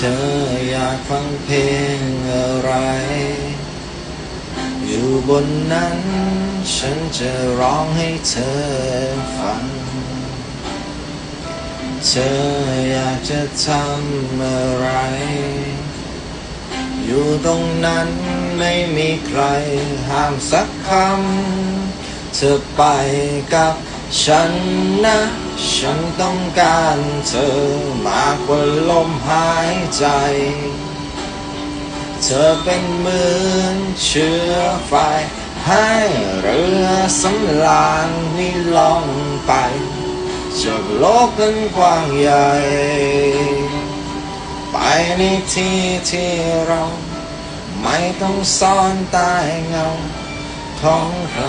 ธออยากฟังเพลงอะไร อยู่บนนั้น ฉันจะร้องให้เธอฟัง เธออยากจะทำอะไร อยู่ตรงนั้นไม่มีใครห้ามสักคำ เธอไปกับ ฉันนะ ฉันต้องการเธอมากกว่าลมหายใจ เธอเป็นเหมือนเชื้อไฟ ให้เรือสำราญนี้ล่องไปจากโลกนั้นกว้างใหญ่ ไปในที่ที่เราไม่ต้องซ่อนใต้เงาของใคร